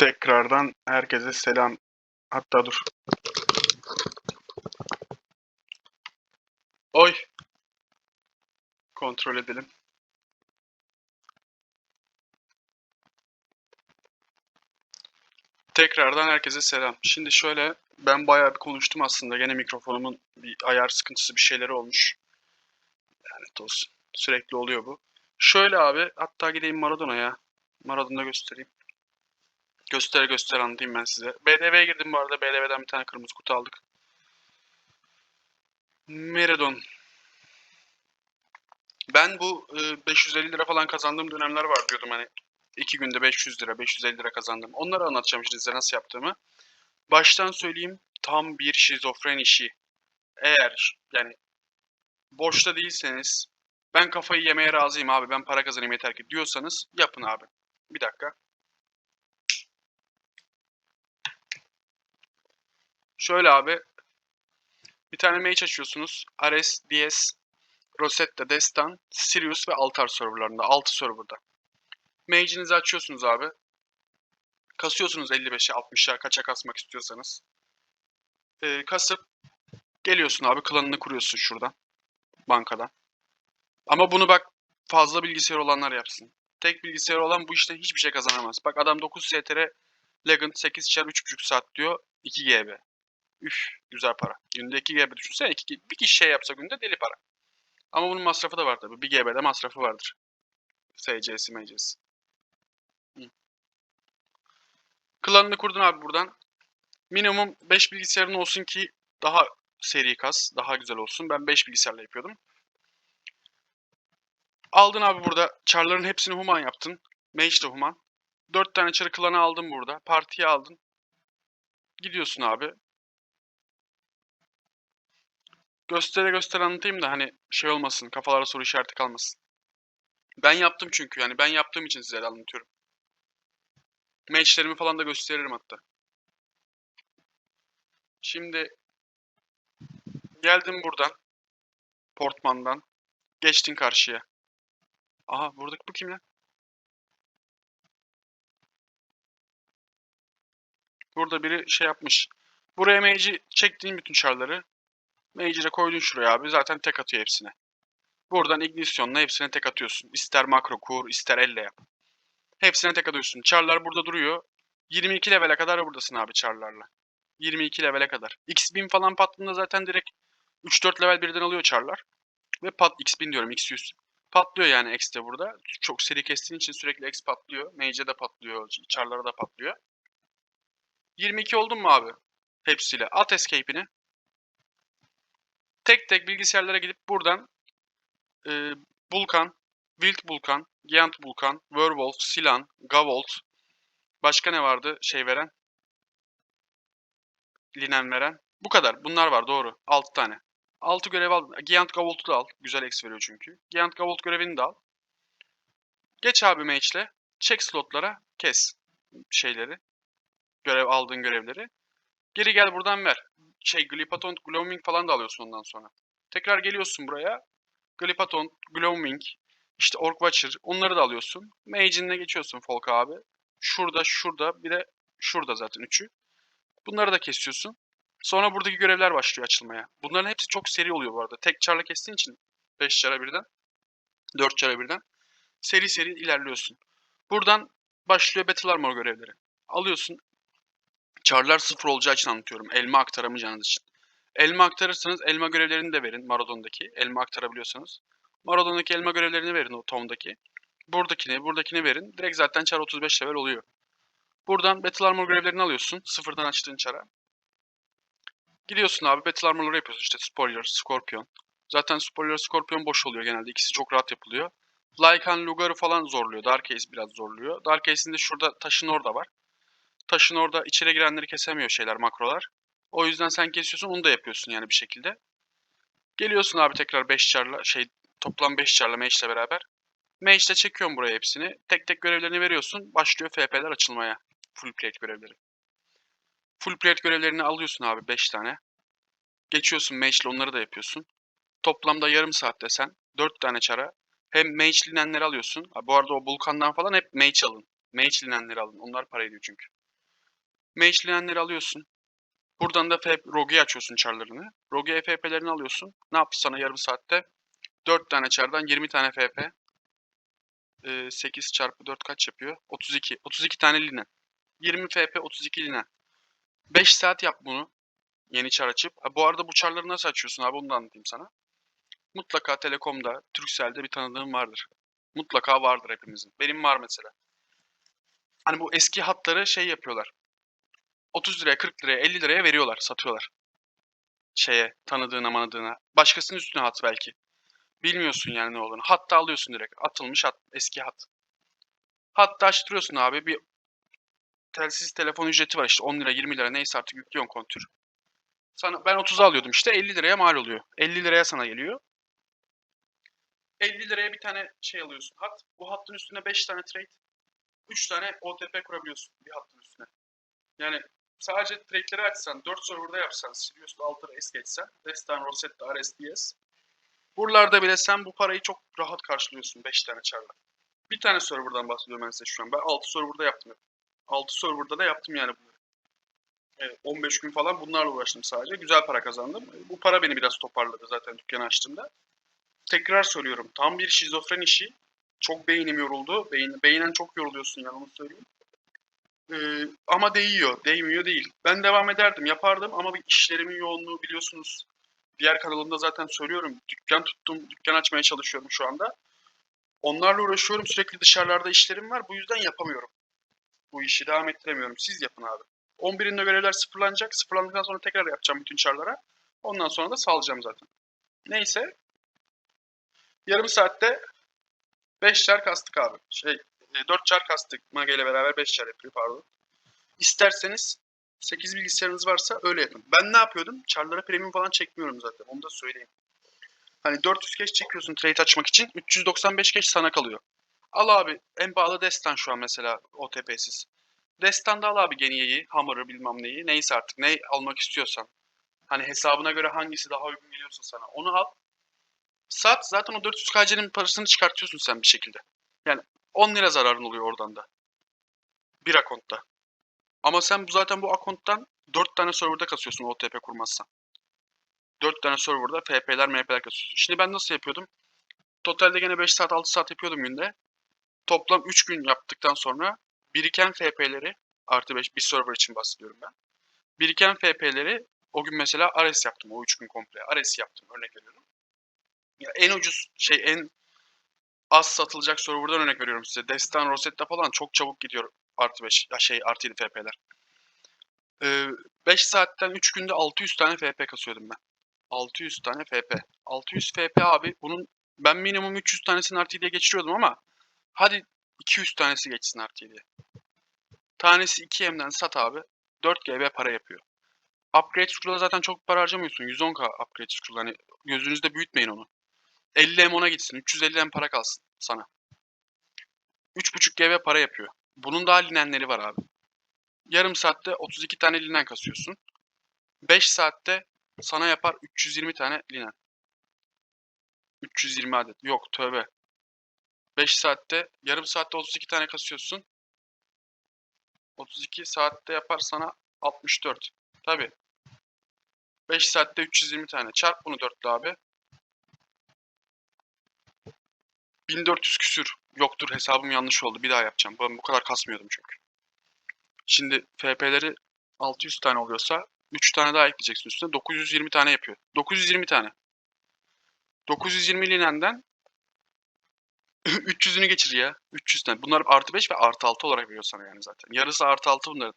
Tekrardan herkese selam. Hatta dur. Oy. Kontrol edelim. Tekrardan herkese selam. Şimdi şöyle ben bayağı bir konuştum aslında. Gene mikrofonumun bir ayar sıkıntısı bir şeyleri olmuş. Lanet olsun. Sürekli oluyor bu. Şöyle abi hatta gideyim Maradona'ya. Maradona göstereyim. Göster göster anlatayım ben size. BDV'ye girdim bu arada. BDV'den bir tane kırmızı kutu aldık. Meridon. Ben bu e, 550 lira falan kazandığım dönemler var diyordum hani. 2 günde 500 lira, 550 lira kazandım. Onları anlatacağım size nasıl yaptığımı. Baştan söyleyeyim tam bir şizofren işi. Eğer yani boşta değilseniz ben kafayı yemeye razıyım abi ben para kazanayım yeter ki diyorsanız yapın abi. Bir dakika. Şöyle abi. Bir tane mage açıyorsunuz. Ares, DS, Rosetta, Destan, Sirius ve Altar serverlarında. 6 serverda. Mage'inizi açıyorsunuz abi. Kasıyorsunuz 55'e 60'a kaça kasmak istiyorsanız. Ee, kasıp geliyorsun abi klanını kuruyorsun şuradan. Bankadan. Ama bunu bak fazla bilgisayar olanlar yapsın. Tek bilgisayar olan bu işten hiçbir şey kazanamaz. Bak adam 9 STR Legend 8 çar 3.5 saat diyor 2 GB. Üf güzel para. Günde 2 GB düşünsene. Iki, bir kişi şey yapsa günde deli para. Ama bunun masrafı da var tabii. 1 GB'de masrafı vardır. SC'si MC'si. Klanını kurdun abi buradan. Minimum 5 bilgisayarın olsun ki daha seri kas, daha güzel olsun. Ben 5 bilgisayarla yapıyordum. Aldın abi burada. Char'ların hepsini human yaptın. Mage de human. 4 tane çarı klanı aldın burada. Partiye aldın. Gidiyorsun abi. Göstere göstere anlatayım da hani şey olmasın. Kafalara soru işareti kalmasın. Ben yaptım çünkü yani ben yaptığım için size anlatıyorum. Matchlerimi falan da gösteririm hatta. Şimdi geldim buradan. Portman'dan. Geçtin karşıya. Aha buradaki bu kim lan? Burada biri şey yapmış. Buraya mage'i çektiğin bütün çarları. De koydun şuraya abi. Zaten tek atıyor hepsine. Buradan ignisyonla hepsine tek atıyorsun. İster makro kur, ister elle yap. Hepsine tek atıyorsun. Charlar burada duruyor. 22 levele kadar buradasın abi charlarla. 22 levele kadar. X1000 falan patladığında zaten direkt 3-4 level birden alıyor charlar. Ve pat X1000 diyorum X100. Patlıyor yani X de burada. Çok seri kestiğin için sürekli X patlıyor. Mage'e de patlıyor. Charlara da patlıyor. 22 oldun mu abi? Hepsiyle. At escape'ini. Tek tek bilgisayarlara gidip buradan e, Vulkan, Wild Vulkan, Giant Vulkan, Werewolf, Silan, Gavolt. Başka ne vardı şey veren? Linen veren. Bu kadar. Bunlar var doğru. 6 tane. 6 görev al. Giant Gavolt'u da al. Güzel X veriyor çünkü. Giant Gavolt görevini de al. Geç abi mage'le. Çek slotlara. Kes şeyleri. Görev aldığın görevleri. Geri gel buradan ver. Şey Glipaton, Gloaming falan da alıyorsun ondan sonra. Tekrar geliyorsun buraya. Glipaton, Gloaming, işte Orc Watcher onları da alıyorsun. Mage'inle geçiyorsun Folk abi. Şurada, şurada bir de şurada zaten üçü. Bunları da kesiyorsun. Sonra buradaki görevler başlıyor açılmaya. Bunların hepsi çok seri oluyor bu arada. Tek çarla kestiğin için 5 çara birden, 4 çara birden seri seri ilerliyorsun. Buradan başlıyor Battle Armor görevleri. Alıyorsun. Çarlar sıfır olacağı için anlatıyorum. Elma aktaramayacağınız için. Elma aktarırsanız elma görevlerini de verin Maradon'daki. Elma aktarabiliyorsanız. Maradon'daki elma görevlerini verin o Tom'daki. Buradakini, buradakini verin. Direkt zaten çar 35 level oluyor. Buradan Battle Armor görevlerini alıyorsun. Sıfırdan açtığın çara. Gidiyorsun abi Battle Armor'ları yapıyorsun işte Spoiler, Scorpion. Zaten Spoiler, Scorpion boş oluyor genelde. İkisi çok rahat yapılıyor. Lycan, Lugar'ı falan zorluyor. Dark Ace biraz zorluyor. Dark Ace'in de şurada taşın orada var. Taşın orada içeri girenleri kesemiyor şeyler, makrolar. O yüzden sen kesiyorsun onu da yapıyorsun yani bir şekilde. Geliyorsun abi tekrar 5 çarla şey toplam 5 çarla mage ile beraber. Mage ile çekiyorsun buraya hepsini. Tek tek görevlerini veriyorsun. Başlıyor FP'ler açılmaya. Full plate görevleri. Full plate görevlerini alıyorsun abi 5 tane. Geçiyorsun mage ile onları da yapıyorsun. Toplamda yarım saatte sen 4 tane çara hem mage linenleri alıyorsun. Bu arada o bulkandan falan hep mage alın. Mage linenleri alın. Onlar para ediyor çünkü. Mage'lenenleri alıyorsun. Buradan da Rogue'yi açıyorsun çarlarını. Rogue FP'lerini alıyorsun. Ne yaptı sana yarım saatte? 4 tane çardan 20 tane FP. Ee, 8 çarpı 4 kaç yapıyor? 32. 32 tane linen. 20 FP 32 linen. 5 saat yap bunu. Yeni çar açıp. Ha, bu arada bu çarları nasıl açıyorsun abi onu da anlatayım sana. Mutlaka Telekom'da, Turkcell'de bir tanıdığım vardır. Mutlaka vardır hepimizin. Benim var mesela. Hani bu eski hatları şey yapıyorlar. 30 liraya, 40 liraya, 50 liraya veriyorlar, satıyorlar. Şeye, tanıdığına, manadığına. Başkasının üstüne hat belki. Bilmiyorsun yani ne olduğunu. Hatta alıyorsun direkt. Atılmış hat, eski hat. Hatta açtırıyorsun abi. Bir telsiz telefon ücreti var işte 10 lira 20 lira neyse artık yüklüyorsun kontür. Sana, ben 30'a alıyordum işte 50 liraya mal oluyor. 50 liraya sana geliyor. 50 liraya bir tane şey alıyorsun hat. Bu hattın üstüne 5 tane trade. 3 tane OTP kurabiliyorsun bir hattın üstüne. Yani sadece trade'leri açsan, 4 serverda yapsan, Sirius'ta Alter es geçsen, Destan, Rosetta, RSDS. Buralarda bile sen bu parayı çok rahat karşılıyorsun 5 tane çarla. Bir tane serverdan bahsediyorum ben size şu an. Ben 6 serverda yaptım. 6 serverda da yaptım yani bunları. Evet, 15 gün falan bunlarla uğraştım sadece. Güzel para kazandım. Bu para beni biraz toparladı zaten dükkanı açtığımda. Tekrar söylüyorum. Tam bir şizofren işi. Çok beynim yoruldu. Beyin, beynen çok yoruluyorsun yani onu söyleyeyim. Ee, ama değiyor. Değmiyor değil. Ben devam ederdim. Yapardım ama bir işlerimin yoğunluğu biliyorsunuz. Diğer kanalımda zaten söylüyorum. Dükkan tuttum. Dükkan açmaya çalışıyorum şu anda. Onlarla uğraşıyorum. Sürekli dışarılarda işlerim var. Bu yüzden yapamıyorum. Bu işi devam ettiremiyorum. Siz yapın abi. 11'inde görevler sıfırlanacak. Sıfırlandıktan sonra tekrar yapacağım bütün çarlara. Ondan sonra da salacağım zaten. Neyse. Yarım saatte 5 çar kastık abi. Şey 4 çar kastık. Mage ile beraber 5 çar yapıyor pardon. İsterseniz 8 bilgisayarınız varsa öyle yapın. Ben ne yapıyordum? Çarlara premium falan çekmiyorum zaten. Onu da söyleyeyim. Hani 400 keş çekiyorsun trade açmak için. 395 keş sana kalıyor. Al abi en pahalı Destan şu an mesela OTP'siz. Destan'da al abi Geniye'yi, Hammer'ı bilmem neyi. Neyse artık ne almak istiyorsan. Hani hesabına göre hangisi daha uygun geliyorsa sana. Onu al. Sat zaten o 400 KC'nin parasını çıkartıyorsun sen bir şekilde. Yani 10 lira zararın oluyor oradan da. Bir akontta. Ama sen bu zaten bu akonttan 4 tane serverda kasıyorsun OTP kurmazsan. 4 tane serverda FP'ler MP'ler kasıyorsun. Şimdi ben nasıl yapıyordum? Totalde gene 5 saat 6 saat yapıyordum günde. Toplam 3 gün yaptıktan sonra biriken FP'leri artı 5 bir server için bahsediyorum ben. Biriken FP'leri o gün mesela Ares yaptım o 3 gün komple. Ares yaptım örnek veriyorum. Ya en ucuz şey en az satılacak serverdan örnek veriyorum size. Destan, Rosetta falan çok çabuk gidiyor artı 5 ya şey artı 7 FP'ler. Ee, 5 saatten 3 günde 600 tane FP kasıyordum ben. 600 tane FP. 600 FP abi bunun ben minimum 300 tanesini artı 7'ye geçiriyordum ama hadi 200 tanesi geçsin artı 7'ye. Tanesi 2M'den sat abi. 4 GB para yapıyor. Upgrade scroll'a zaten çok para harcamıyorsun. 110k upgrade scroll. Hani gözünüzde büyütmeyin onu. 50 M ona gitsin. 350 M para kalsın sana. 3.5 GB para yapıyor. Bunun daha linenleri var abi. Yarım saatte 32 tane linen kasıyorsun. 5 saatte sana yapar 320 tane linen. 320 adet. Yok tövbe. 5 saatte, yarım saatte 32 tane kasıyorsun. 32 saatte yapar sana 64. Tabi. 5 saatte 320 tane. Çarp bunu 4'lü abi. 1400 küsür. Yoktur hesabım yanlış oldu. Bir daha yapacağım. Ben bu kadar kasmıyordum çünkü. Şimdi FP'leri 600 tane oluyorsa 3 tane daha ekleyeceksin üstüne. 920 tane yapıyor. 920 tane. 920 linenden 300'ünü geçir ya. 300 tane. Bunlar artı 5 ve artı 6 olarak veriyor sana yani zaten. Yarısı artı 6 bunların.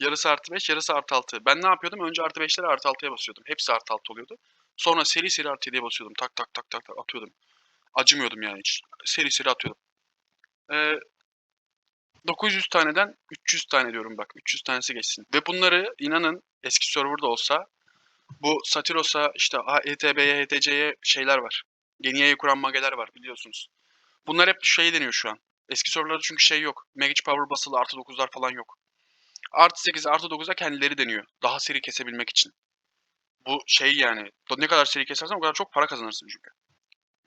Yarısı artı 5, yarısı artı 6. Ben ne yapıyordum? Önce artı 5'leri artı 6'ya basıyordum. Hepsi artı 6 oluyordu. Sonra seri seri artı 7'ye basıyordum. Tak tak tak tak tak atıyordum. Acımıyordum yani hiç. Seri seri atıyordum. Ee, 900 taneden 300 tane diyorum bak. 300 tanesi geçsin. Ve bunları inanın eski serverda olsa bu Satiros'a işte HTB'ye, HTC'ye şeyler var. Geniye'yi kuran mageler var biliyorsunuz. Bunlar hep şey deniyor şu an. Eski sorularda çünkü şey yok. Mage Power basılı artı 9'lar falan yok. Artı 8, artı 9'a kendileri deniyor. Daha seri kesebilmek için. Bu şey yani. Ne kadar seri kesersen o kadar çok para kazanırsın çünkü.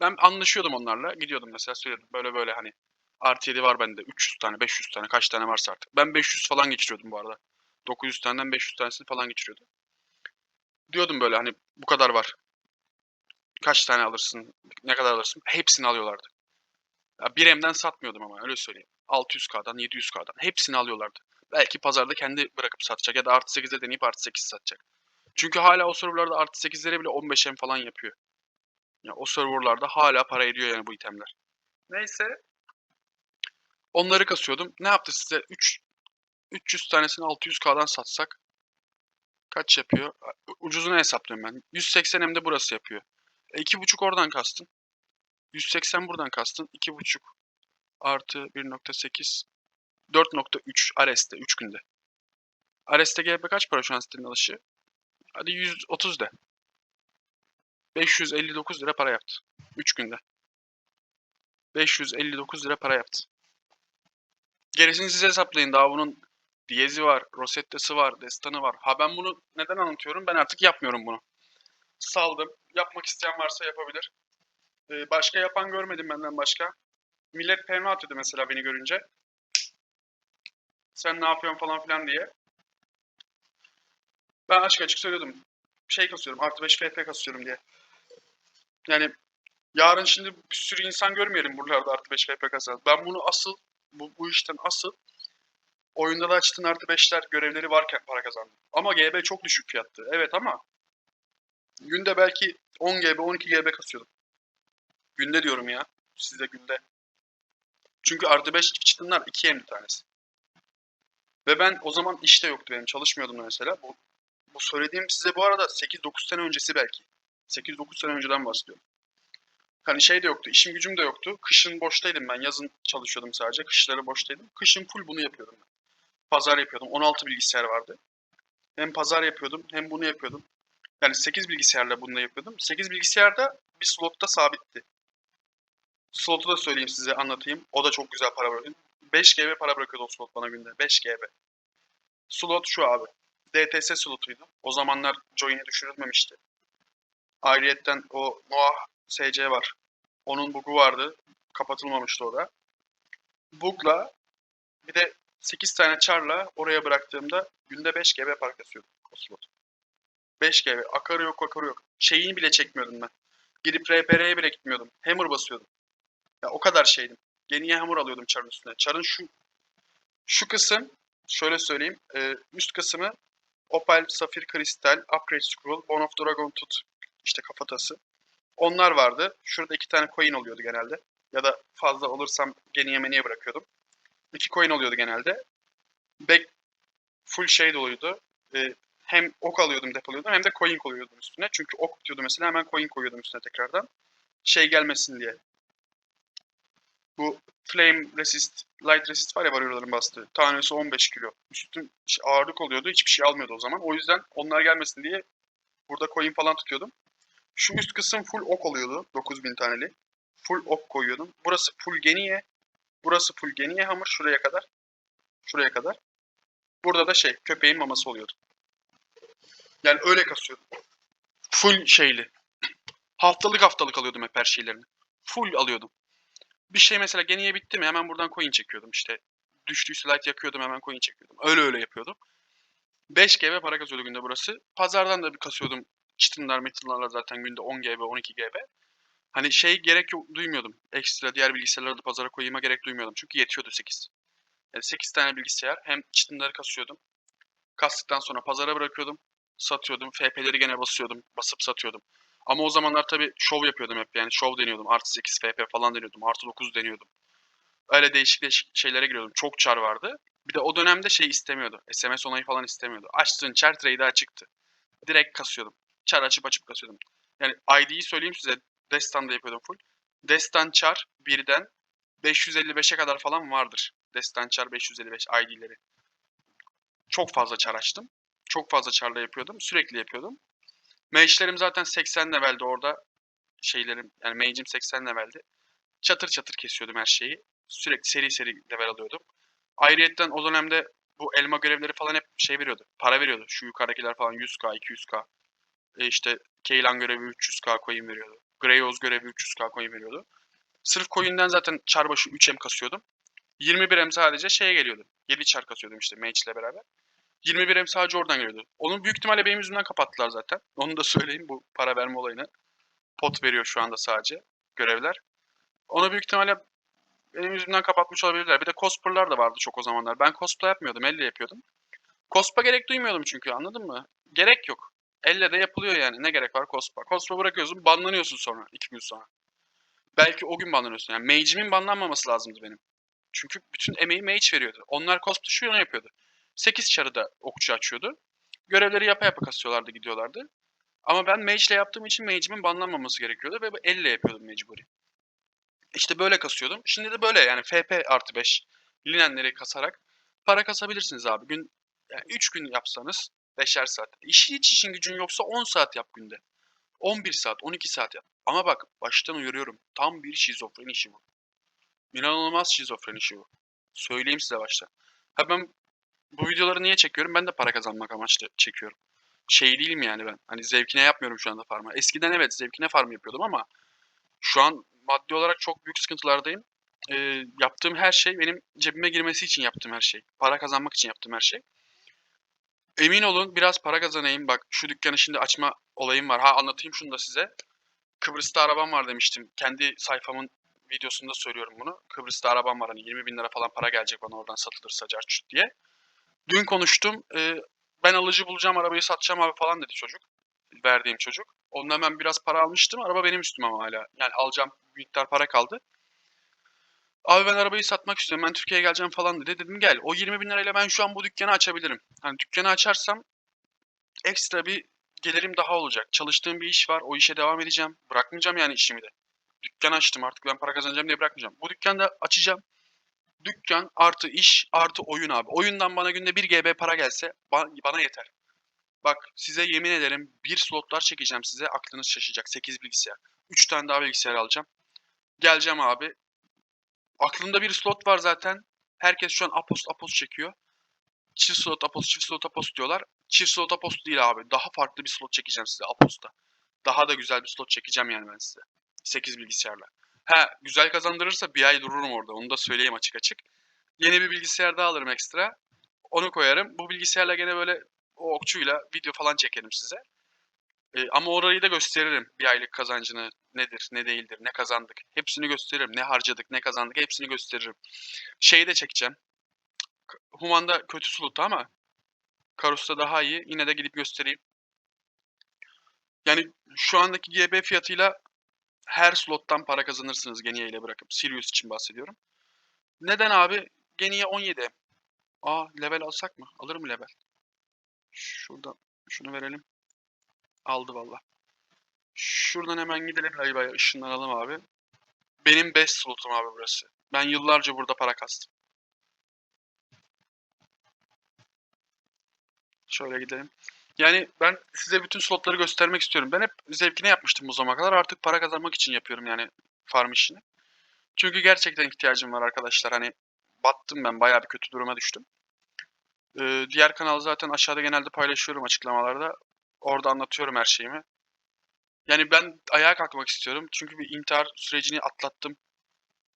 Ben anlaşıyordum onlarla. Gidiyordum mesela söylüyordum. Böyle böyle hani. Artı 7 var bende. 300 tane, 500 tane. Kaç tane varsa artık. Ben 500 falan geçiriyordum bu arada. 900 taneden 500 tanesini falan geçiriyordu. Diyordum böyle hani bu kadar var. Kaç tane alırsın? Ne kadar alırsın? Hepsini alıyorlardı. Ya bir emden satmıyordum ama öyle söyleyeyim. 600K'dan 700K'dan hepsini alıyorlardı. Belki pazarda kendi bırakıp satacak ya da artı 8'e deneyip artı 8 satacak. Çünkü hala o serverlarda artı 8'lere bile 15 em falan yapıyor. Ya o serverlarda hala para ediyor yani bu itemler. Neyse. Onları kasıyordum. Ne yaptı size? 3 300 tanesini 600K'dan satsak kaç yapıyor? Ucuzunu hesaplıyorum ben. 180 hem de burası yapıyor. E 2.5 oradan kastın. 180 buradan kastın. 2.5 artı 1.8 4.3 Ares'te 3 günde. Ares'te GB kaç para şu an sitenin alışı? Hadi 130 de. 559 lira para yaptı. 3 günde. 559 lira para yaptı. Gerisini siz hesaplayın. Daha bunun diyezi var, rosettesi var, destanı var. Ha ben bunu neden anlatıyorum? Ben artık yapmıyorum bunu. Saldım. Yapmak isteyen varsa yapabilir. Ee, başka yapan görmedim benden başka. Millet PM atıyordu mesela beni görünce. Sen ne yapıyorsun falan filan diye. Ben açık açık söylüyordum. Şey kasıyorum, artı 5 FP kasıyorum diye. Yani yarın şimdi bir sürü insan görmeyelim buralarda artı 5 FP kasan. Ben bunu asıl, bu, bu işten asıl oyunda da açtığın artı 5'ler görevleri varken para kazandım. Ama GB çok düşük fiyattı. Evet ama günde belki 10 GB, 12 GB kasıyordum. Günde diyorum ya. Sizde günde. Çünkü artı 5 çıktınlar 2 hem bir tanesi. Ve ben o zaman işte yoktu benim. Çalışmıyordum mesela. Bu, bu söylediğim size bu arada 8-9 sene öncesi belki. 8-9 sene önceden bahsediyorum. Hani şey de yoktu, işim gücüm de yoktu. Kışın boştaydım ben, yazın çalışıyordum sadece. Kışları boştaydım. Kışın full bunu yapıyordum ben. Pazar yapıyordum. 16 bilgisayar vardı. Hem pazar yapıyordum, hem bunu yapıyordum. Yani 8 bilgisayarla bunu da yapıyordum. 8 bilgisayarda bir slotta sabitti. Slotu da söyleyeyim size, anlatayım. O da çok güzel para bırakıyor. 5 GB para bırakıyordu o slot bana günde. 5 GB. Slot şu abi. DTS slotuydu. O zamanlar join'i düşürülmemişti. Ayrıyetten o Noah SC var. Onun bug'u vardı. Kapatılmamıştı o da. Bug'la bir de 8 tane char'la oraya bıraktığımda günde 5 GB para kasıyordum o slot. 5 GB. Akarı yok akarı yok. Şeyini bile çekmiyordum ben. Gidip RPR'ye bile gitmiyordum. Hammer basıyordum. Ya o kadar şeydim. Geniye hamur alıyordum char'ın üstüne. Char'ın şu şu kısım şöyle söyleyeyim. E, üst kısmı Opal, Safir, Kristal, Upgrade Scroll, Bone of Dragon Tooth işte kafatası. Onlar vardı. Şurada iki tane coin oluyordu genelde. Ya da fazla olursam geniye meniye bırakıyordum. İki coin oluyordu genelde. Back full şey doluydu. E, hem ok alıyordum depoluyordum hem de coin koyuyordum üstüne. Çünkü ok bitiyordu mesela hemen coin koyuyordum üstüne tekrardan. Şey gelmesin diye. Bu Flame Resist, Light Resist var ya varyoların bastığı. Tanesi 15 kilo. Üstün ağırlık oluyordu. Hiçbir şey almıyordu o zaman. O yüzden onlar gelmesin diye burada coin falan tutuyordum. Şu üst kısım full ok oluyordu. 9000 taneli. Full ok koyuyordum. Burası full geniye. Burası full geniye hamur. Şuraya kadar. Şuraya kadar. Burada da şey köpeğin maması oluyordu. Yani öyle kasıyordum. Full şeyli. Haftalık haftalık alıyordum hep her şeylerini. Full alıyordum. Bir şey mesela geniye bitti mi hemen buradan coin çekiyordum işte. Düştüyse light yakıyordum hemen coin çekiyordum. Öyle öyle yapıyordum. 5 GB para kasıyordu günde burası. Pazardan da bir kasıyordum. Çıtınlar metinlerle zaten günde 10 GB 12 GB. Hani şey gerek yok duymuyordum. Ekstra diğer bilgisayarları da pazara koyayıma gerek duymuyordum. Çünkü yetiyordu 8. Yani 8 tane bilgisayar. Hem çıtınları kasıyordum. Kastıktan sonra pazara bırakıyordum. Satıyordum. FP'leri gene basıyordum. Basıp satıyordum. Ama o zamanlar tabii şov yapıyordum hep yani şov deniyordum. Artı 8 FP falan deniyordum. Artı 9 deniyordum. Öyle değişik değişik şeylere giriyordum. Çok çar vardı. Bir de o dönemde şey istemiyordu. SMS onayı falan istemiyordu. Açtığın char trade açıktı. Direkt kasıyordum. Char açıp açıp kasıyordum. Yani ID'yi söyleyeyim size. Destan'da yapıyordum full. Destan char birden 555'e kadar falan vardır. Destan char 555 ID'leri. Çok fazla char açtım. Çok fazla charla yapıyordum. Sürekli yapıyordum. Mage'lerim zaten 80 leveldi orada. Şeylerim yani mage'im 80 leveldi. Çatır çatır kesiyordum her şeyi. Sürekli seri seri level alıyordum. Ayrıyetten o dönemde bu elma görevleri falan hep şey veriyordu. Para veriyordu. Şu yukarıdakiler falan 100k, 200k. E işte Keylan görevi 300k coin veriyordu. Greyoz görevi 300k coin veriyordu. Sırf coin'den zaten çarbaşı 3M kasıyordum. 21M sadece şeye geliyordu. 7 çar kasıyordum işte Mage ile beraber. 21 M sadece oradan geliyordu. Onu büyük ihtimalle benim yüzümden kapattılar zaten. Onu da söyleyeyim bu para verme olayını. Pot veriyor şu anda sadece görevler. Onu büyük ihtimalle benim yüzümden kapatmış olabilirler. Bir de cosplay'lar da vardı çok o zamanlar. Ben cosplay yapmıyordum, elle yapıyordum. Cospa gerek duymuyordum çünkü anladın mı? Gerek yok. Elle de yapılıyor yani. Ne gerek var cospa? Cospa bırakıyorsun, banlanıyorsun sonra. iki gün sonra. Belki o gün banlanıyorsun. Yani mage'imin banlanmaması lazımdı benim. Çünkü bütün emeği mage veriyordu. Onlar cosplay şu yapıyordu. 8 çarıda okçu açıyordu. Görevleri yapa yapa kasıyorlardı, gidiyorlardı. Ama ben mage ile yaptığım için mage'imin banlanmaması gerekiyordu ve elle yapıyordum mecburi. İşte böyle kasıyordum. Şimdi de böyle yani FP artı 5 linenleri kasarak para kasabilirsiniz abi. Gün yani 3 gün yapsanız 5'er saat. İşi hiç işin gücün yoksa 10 saat yap günde. 11 saat, 12 saat yap. Ama bak baştan uyarıyorum. Tam bir şizofren işi bu. İnanılmaz şizofren işi bu. Söyleyeyim size baştan. Ha ben bu videoları niye çekiyorum? Ben de para kazanmak amaçlı çekiyorum. Şey değilim yani ben. Hani zevkine yapmıyorum şu anda farmı. Eskiden evet zevkine farm yapıyordum ama şu an maddi olarak çok büyük sıkıntılardayım. Ee, yaptığım her şey benim cebime girmesi için yaptığım her şey. Para kazanmak için yaptığım her şey. Emin olun biraz para kazanayım. Bak şu dükkanı şimdi açma olayım var. Ha anlatayım şunu da size. Kıbrıs'ta arabam var demiştim. Kendi sayfamın videosunda söylüyorum bunu. Kıbrıs'ta arabam var hani 20 bin lira falan para gelecek bana oradan satılırsa carçut diye. Dün konuştum. Ee, ben alıcı bulacağım arabayı satacağım abi falan dedi çocuk. Verdiğim çocuk. Ondan hemen biraz para almıştım. Araba benim üstüme ama hala. Yani alacağım bir miktar para kaldı. Abi ben arabayı satmak istiyorum. Ben Türkiye'ye geleceğim falan dedi. Dedim gel. O 20 bin lirayla ben şu an bu dükkanı açabilirim. Hani dükkanı açarsam ekstra bir gelirim daha olacak. Çalıştığım bir iş var. O işe devam edeceğim. Bırakmayacağım yani işimi de. Dükkan açtım artık ben para kazanacağım diye bırakmayacağım. Bu dükkanı açacağım. Dükkan artı iş artı oyun abi. Oyundan bana günde 1 GB para gelse bana yeter. Bak size yemin ederim bir slotlar çekeceğim size aklınız şaşacak. 8 bilgisayar. 3 tane daha bilgisayar alacağım. Geleceğim abi. Aklımda bir slot var zaten. Herkes şu an apost apost çekiyor. Çift slot apost çift slot apost diyorlar. Çift slot apost değil abi. Daha farklı bir slot çekeceğim size aposta. Daha da güzel bir slot çekeceğim yani ben size. 8 bilgisayarla. Ha güzel kazandırırsa bir ay dururum orada. Onu da söyleyeyim açık açık. Yeni bir bilgisayar daha alırım ekstra. Onu koyarım. Bu bilgisayarla gene böyle o okçuyla video falan çekerim size. E, ama orayı da gösteririm. Bir aylık kazancını nedir, ne değildir, ne kazandık. Hepsini gösteririm. Ne harcadık, ne kazandık hepsini gösteririm. Şeyi de çekeceğim. Human'da kötü slot ama Karus'ta daha iyi. Yine de gidip göstereyim. Yani şu andaki GB fiyatıyla her slottan para kazanırsınız Genia ile bırakıp. Sirius için bahsediyorum. Neden abi? Genia 17. Aa level alsak mı? Alırım level. Şuradan şunu verelim. Aldı valla. Şuradan hemen gidelim Layba'ya ışınlanalım abi. Benim best slotum abi burası. Ben yıllarca burada para kastım. Şöyle gidelim. Yani ben size bütün slotları göstermek istiyorum. Ben hep zevkine yapmıştım bu zamana kadar. Artık para kazanmak için yapıyorum yani farm işini. Çünkü gerçekten ihtiyacım var arkadaşlar. Hani battım ben. Bayağı bir kötü duruma düştüm. Ee, diğer kanal zaten aşağıda genelde paylaşıyorum açıklamalarda. Orada anlatıyorum her şeyimi. Yani ben ayağa kalkmak istiyorum. Çünkü bir intihar sürecini atlattım.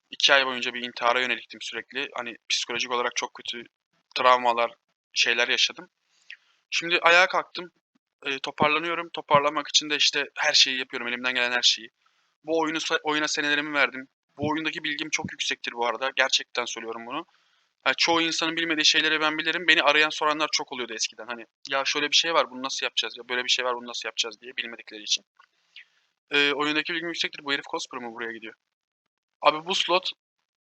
İki ay boyunca bir intihara yöneliktim sürekli. Hani psikolojik olarak çok kötü travmalar, şeyler yaşadım. Şimdi ayağa kalktım. E, toparlanıyorum. Toparlamak için de işte her şeyi yapıyorum. Elimden gelen her şeyi. Bu oyunu oyuna senelerimi verdim. Bu oyundaki bilgim çok yüksektir bu arada. Gerçekten söylüyorum bunu. Yani çoğu insanın bilmediği şeyleri ben bilirim. Beni arayan soranlar çok oluyordu eskiden. Hani ya şöyle bir şey var bunu nasıl yapacağız ya böyle bir şey var bunu nasıl yapacağız diye bilmedikleri için. Ee, oyundaki bilgim yüksektir. Bu herif Cosper mı buraya gidiyor? Abi bu slot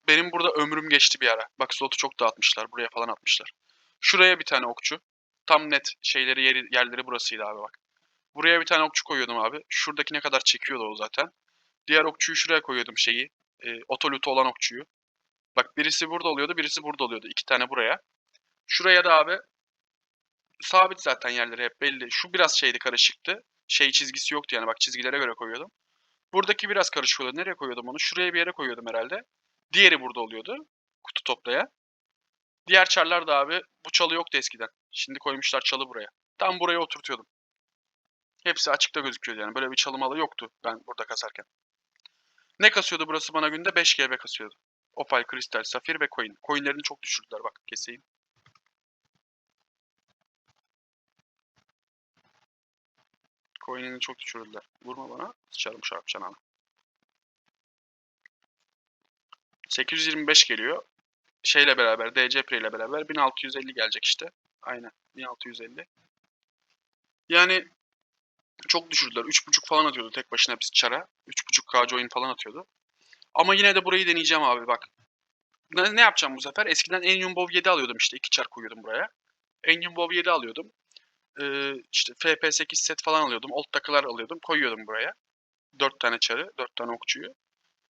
benim burada ömrüm geçti bir ara. Bak slotu çok dağıtmışlar. Buraya falan atmışlar. Şuraya bir tane okçu. Tam net şeyleri yeri, yerleri burasıydı abi bak. Buraya bir tane okçu koyuyordum abi. Şuradaki ne kadar çekiyordu o zaten. Diğer okçuyu şuraya koyuyordum şeyi. E, otolutu olan okçuyu. Bak birisi burada oluyordu, birisi burada oluyordu. İki tane buraya. Şuraya da abi sabit zaten yerleri hep belli. Şu biraz şeydi karışıktı. Şey çizgisi yoktu yani bak çizgilere göre koyuyordum. Buradaki biraz karışık oluyordu. Nereye koyuyordum onu? Şuraya bir yere koyuyordum herhalde. Diğeri burada oluyordu. Kutu toplaya. Diğer çarlar da abi bu çalı yoktu eskiden. Şimdi koymuşlar çalı buraya. Tam buraya oturtuyordum. Hepsi açıkta gözüküyordu yani. Böyle bir çalımalı yoktu ben burada kasarken. Ne kasıyordu burası bana günde? 5 GB kasıyordu. Opal, kristal, safir ve coin. Coinlerini çok düşürdüler bak keseyim. Coin'ini çok düşürdüler. Vurma bana. Sıçarım şarap çanağına. 825 geliyor. Şeyle beraber, DC Pre ile beraber 1650 gelecek işte. Aynen. 1650. Yani çok düşürdüler. 3.5 falan atıyordu tek başına hepsi çara. 3.5 KCO'in falan atıyordu. Ama yine de burayı deneyeceğim abi bak. Ne, yapacağım bu sefer? Eskiden Enion Bow 7 alıyordum işte. 2 çar koyuyordum buraya. Enion Bow 7 alıyordum. Ee, işte FP8 set falan alıyordum. Old takılar alıyordum. Koyuyordum buraya. 4 tane çarı, 4 tane okçuyu.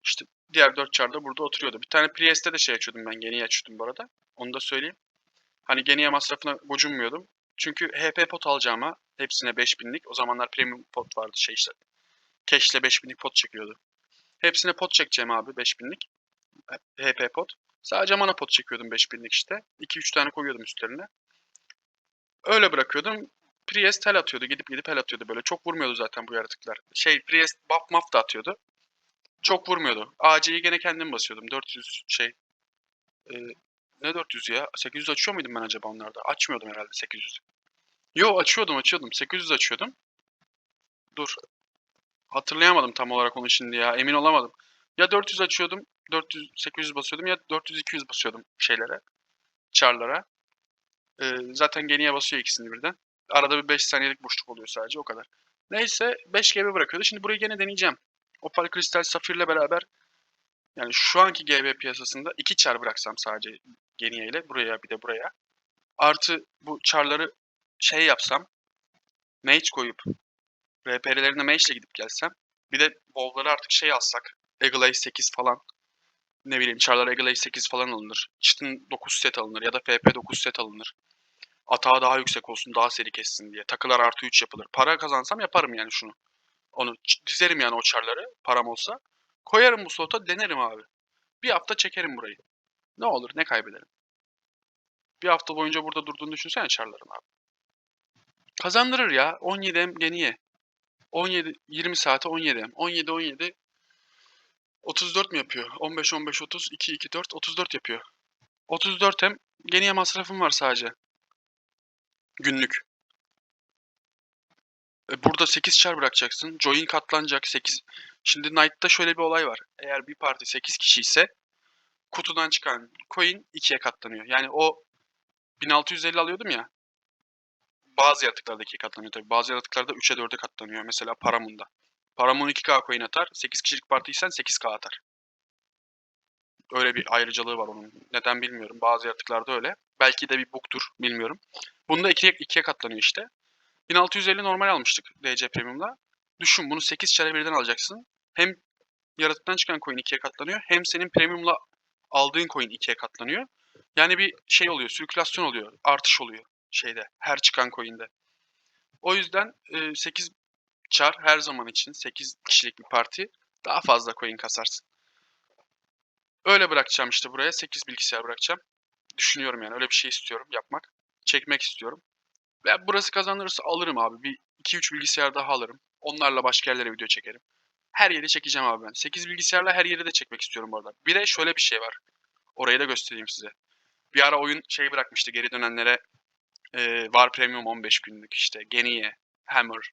İşte diğer 4 çar da burada oturuyordu. Bir tane Priest'te de şey açıyordum ben. Geniye açıyordum bu arada. Onu da söyleyeyim. Hani Geniye masrafına gocunmuyordum. Çünkü HP pot alacağıma hepsine 5000'lik. O zamanlar premium pot vardı şey işte. Cash'le 5000'lik pot çekiyordu. Hepsine pot çekeceğim abi 5000'lik. HP pot. Sadece mana pot çekiyordum 5000'lik işte. 2-3 tane koyuyordum üstlerine. Öyle bırakıyordum. Priest tel atıyordu. Gidip gidip tel atıyordu böyle. Çok vurmuyordu zaten bu yaratıklar. Şey Priest buff muff da atıyordu. Çok vurmuyordu. AC'yi gene kendim basıyordum. 400 şey. Ee, ne 400 ya? 800 açıyor muydum ben acaba onlarda? Açmıyordum herhalde 800. Yo açıyordum açıyordum. 800 açıyordum. Dur. Hatırlayamadım tam olarak onu şimdi ya. Emin olamadım. Ya 400 açıyordum. 400 800 basıyordum ya 400 200 basıyordum şeylere. Char'lara. Ee, zaten geniye basıyor ikisini birden. Arada bir 5 saniyelik boşluk oluyor sadece o kadar. Neyse 5 GB bırakıyordu. Şimdi burayı gene deneyeceğim. Opal Kristal Safir'le beraber yani şu anki GB piyasasında 2 çar bıraksam sadece geniye ile buraya bir de buraya. Artı bu çarları şey yapsam mage koyup RP'lerine mage ile gidip gelsem bir de bowl'ları artık şey alsak Eagle 8 falan ne bileyim çarlar Eagle 8 falan alınır. Çitin 9 set alınır ya da FP 9 set alınır. Atağı daha yüksek olsun daha seri kessin diye. Takılar artı 3 yapılır. Para kazansam yaparım yani şunu. Onu dizerim yani o çarları param olsa. Koyarım bu slota denerim abi. Bir hafta çekerim burayı. Ne olur ne kaybederim. Bir hafta boyunca burada durduğunu düşünsene çarların abi. Kazandırır ya. 17M geniye. 17 20 saate 17M. 17 17 34 mi yapıyor? 15 15 30 2 2 4 34 yapıyor. 34 hem geniye masrafım var sadece. Günlük. E, Burada 8 çar bırakacaksın. Join katlanacak 8. Şimdi Knight'ta şöyle bir olay var. Eğer bir parti 8 kişi ise kutudan çıkan coin 2'ye katlanıyor. Yani o 1650 alıyordum ya. Bazı yaratıklarda 2'ye katlanıyor tabii. Bazı yaratıklarda 3'e 4'e katlanıyor. Mesela Paramon'da. Paramon 2K coin atar. 8 kişilik partiysen 8K atar. Öyle bir ayrıcalığı var onun. Neden bilmiyorum. Bazı yaratıklarda öyle. Belki de bir bug'tur. Bilmiyorum. Bunda 2'ye 2'ye katlanıyor işte. 1650 normal almıştık DC Premium'la. Düşün bunu 8 çare birden alacaksın. Hem yaratıktan çıkan coin 2'ye katlanıyor. Hem senin Premium'la aldığın coin 2'ye katlanıyor. Yani bir şey oluyor. Sirkülasyon oluyor. Artış oluyor şeyde. Her çıkan coin'de. O yüzden e, 8 çar her zaman için 8 kişilik bir parti daha fazla coin kasarsın. Öyle bırakacağım işte buraya. 8 bilgisayar bırakacağım. Düşünüyorum yani. Öyle bir şey istiyorum yapmak. Çekmek istiyorum. Ve burası kazanırsa alırım abi. Bir 2-3 bilgisayar daha alırım. Onlarla başka yerlere video çekerim. Her yeri çekeceğim abi ben. 8 bilgisayarla her yeri de çekmek istiyorum bu. Bir de şöyle bir şey var. Orayı da göstereyim size. Bir ara oyun şey bırakmıştı geri dönenlere e, War Premium 15 günlük işte Geniye, Hammer,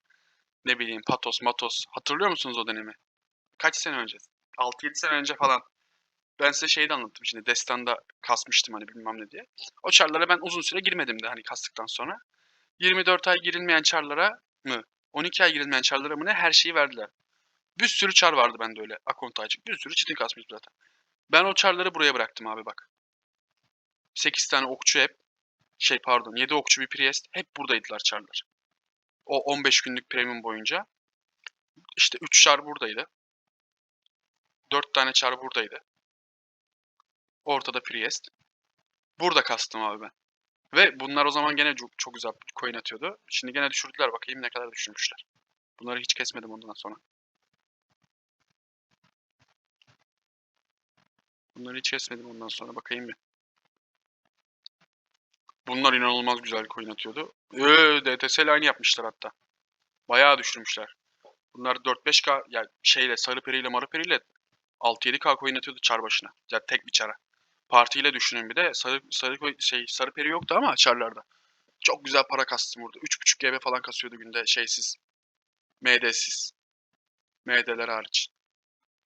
ne bileyim Patos, Matos. Hatırlıyor musunuz o dönemi? Kaç sene önce? 6-7 sene önce falan. Ben size şeyi de anlattım şimdi. Destan'da kasmıştım hani bilmem ne diye. O çarlara ben uzun süre girmedim de hani kastıktan sonra. 24 ay girilmeyen çarlara mı? 12 ay girilmeyen çarlara mı ne? Her şeyi verdiler. Bir sürü çar vardı bende öyle. Akonta açık. Bir sürü çitin kasmıştım zaten. Ben o çarları buraya bıraktım abi bak. 8 tane okçu hep. Şey pardon 7 okçu bir priest. Hep buradaydılar çarlar. O 15 günlük premium boyunca. İşte 3 çar buradaydı. 4 tane çar buradaydı. Ortada priest. Burada kastım abi ben. Ve bunlar o zaman gene çok, çok güzel coin atıyordu. Şimdi gene düşürdüler bakayım ne kadar düşürmüşler. Bunları hiç kesmedim ondan sonra. Bunları hiç kesmedim ondan sonra bakayım bir. Bunlar inanılmaz güzel coin atıyordu. Ee, DTS ile aynı yapmışlar hatta. Bayağı düşürmüşler. Bunlar 4-5k yani şeyle sarı periyle marı periyle 6-7k coin atıyordu çar başına. Yani tek bir çara. Partiyle düşünün bir de sarı sarı şey sarı peri yoktu ama çarlarda. Çok güzel para kastım burada. 3.5 GB falan kasıyordu günde şeysiz. MD'siz. MD'ler hariç.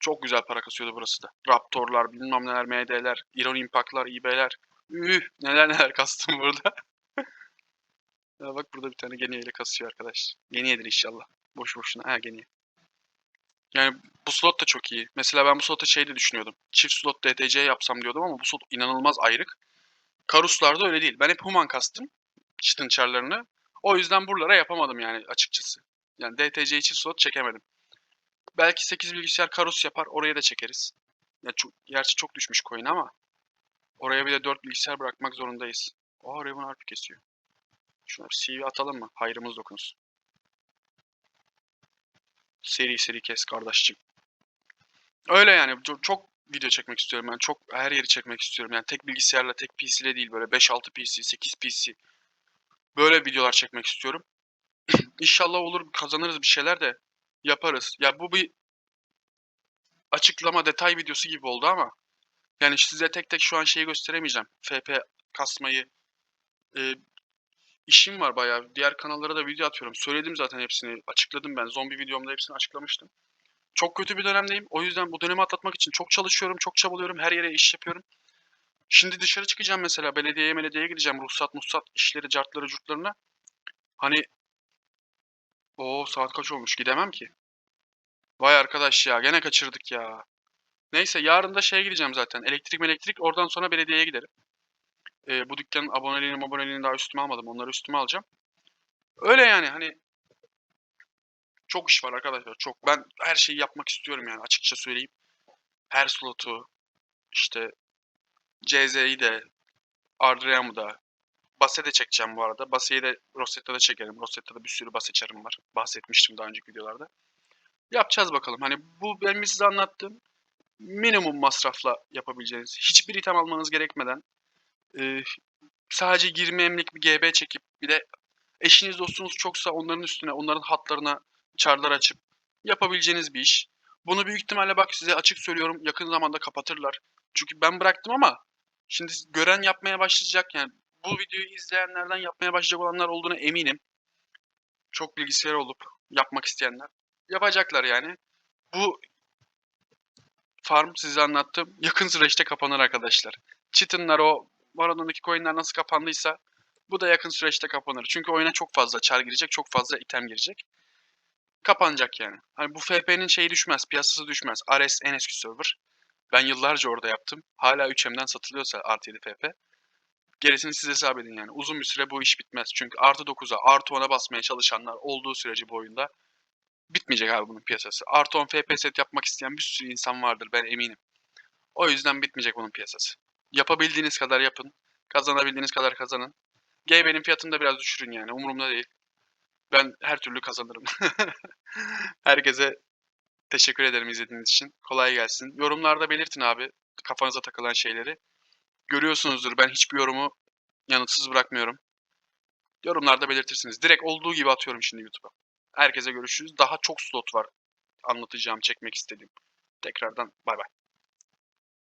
Çok güzel para kasıyordu burası da. Raptorlar, bilmem neler, MD'ler, Iron Impact'lar, IB'ler. Üh, neler neler kastım burada. ya bak burada bir tane Geniye ile kasıyor arkadaş. Geniyedir inşallah. Boş boşuna. Ha Geniye. Yani bu slot da çok iyi. Mesela ben bu slota şey de düşünüyordum. Çift slot DTC yapsam diyordum ama bu slot inanılmaz ayrık. Karuslarda öyle değil. Ben hep human kastım. Chitin charlarını. O yüzden buralara yapamadım yani açıkçası. Yani DTC çift slot çekemedim. Belki 8 bilgisayar Karus yapar. Oraya da çekeriz. Ya çok, gerçi çok düşmüş coin ama. Oraya bir de 4 bilgisayar bırakmak zorundayız. Oha Raven harfi kesiyor. Bir CV atalım mı? Hayrımız dokunsun. Seri seri kes kardeşçim. Öyle yani. Çok, video çekmek istiyorum ben. Çok her yeri çekmek istiyorum. Yani tek bilgisayarla, tek PC ile değil böyle 5-6 PC, 8 PC. Böyle videolar çekmek istiyorum. İnşallah olur kazanırız bir şeyler de yaparız. Ya bu bir açıklama detay videosu gibi oldu ama yani size tek tek şu an şeyi gösteremeyeceğim. FP kasmayı. Ee, işim var bayağı. Diğer kanallara da video atıyorum. Söyledim zaten hepsini. Açıkladım ben. Zombi videomda hepsini açıklamıştım. Çok kötü bir dönemdeyim. O yüzden bu dönemi atlatmak için çok çalışıyorum, çok çabalıyorum. Her yere iş yapıyorum. Şimdi dışarı çıkacağım mesela. Belediyeye belediyeye gideceğim. Ruhsat, muhsat işleri, cartları, curtlarına. Hani o saat kaç olmuş? Gidemem ki. Vay arkadaş ya. Gene kaçırdık ya. Neyse yarın da şeye gideceğim zaten. Elektrik elektrik. Oradan sonra belediyeye giderim. Ee, bu dükkanın aboneliğini aboneliğini daha üstüme almadım. Onları üstüme alacağım. Öyle yani hani çok iş var arkadaşlar. Çok. Ben her şeyi yapmak istiyorum yani açıkça söyleyeyim. Her slotu işte CZ'yi de Ardream'ı da Basse de çekeceğim bu arada. Basse'yi de Rosetta'da çekerim. Rosetta'da bir sürü Basse çarım var. Bahsetmiştim daha önceki videolarda. Yapacağız bakalım. Hani bu benim size anlattığım minimum masrafla yapabileceğiniz. Hiçbir item almanız gerekmeden e, sadece 20 emlik bir GB çekip bir de eşiniz dostunuz çoksa onların üstüne onların hatlarına çarlar açıp yapabileceğiniz bir iş. Bunu büyük ihtimalle bak size açık söylüyorum yakın zamanda kapatırlar. Çünkü ben bıraktım ama şimdi gören yapmaya başlayacak yani bu videoyu izleyenlerden yapmaya başlayacak olanlar olduğuna eminim. Çok bilgisayar olup yapmak isteyenler yapacaklar yani. Bu farm size anlattım. Yakın süreçte kapanır arkadaşlar. Chitin'lar o Maradona'daki coin'ler nasıl kapandıysa bu da yakın süreçte kapanır. Çünkü oyuna çok fazla çar girecek, çok fazla item girecek. Kapanacak yani. Hani bu FP'nin şeyi düşmez, piyasası düşmez. Ares en eski server. Ben yıllarca orada yaptım. Hala 3M'den satılıyorsa artı 7 FP. Gerisini siz hesap edin yani. Uzun bir süre bu iş bitmez. Çünkü artı 9'a, artı 10'a basmaya çalışanlar olduğu sürece bu oyunda bitmeyecek abi bunun piyasası. Artı 10 FP set yapmak isteyen bir sürü insan vardır ben eminim. O yüzden bitmeyecek bunun piyasası. Yapabildiğiniz kadar yapın. Kazanabildiğiniz kadar kazanın. GB'nin fiyatını da biraz düşürün yani. Umurumda değil. Ben her türlü kazanırım. Herkese teşekkür ederim izlediğiniz için. Kolay gelsin. Yorumlarda belirtin abi kafanıza takılan şeyleri. Görüyorsunuzdur ben hiçbir yorumu yanıtsız bırakmıyorum. Yorumlarda belirtirsiniz. Direkt olduğu gibi atıyorum şimdi YouTube'a. Herkese görüşürüz. Daha çok slot var anlatacağım, çekmek istediğim. Tekrardan bay bay.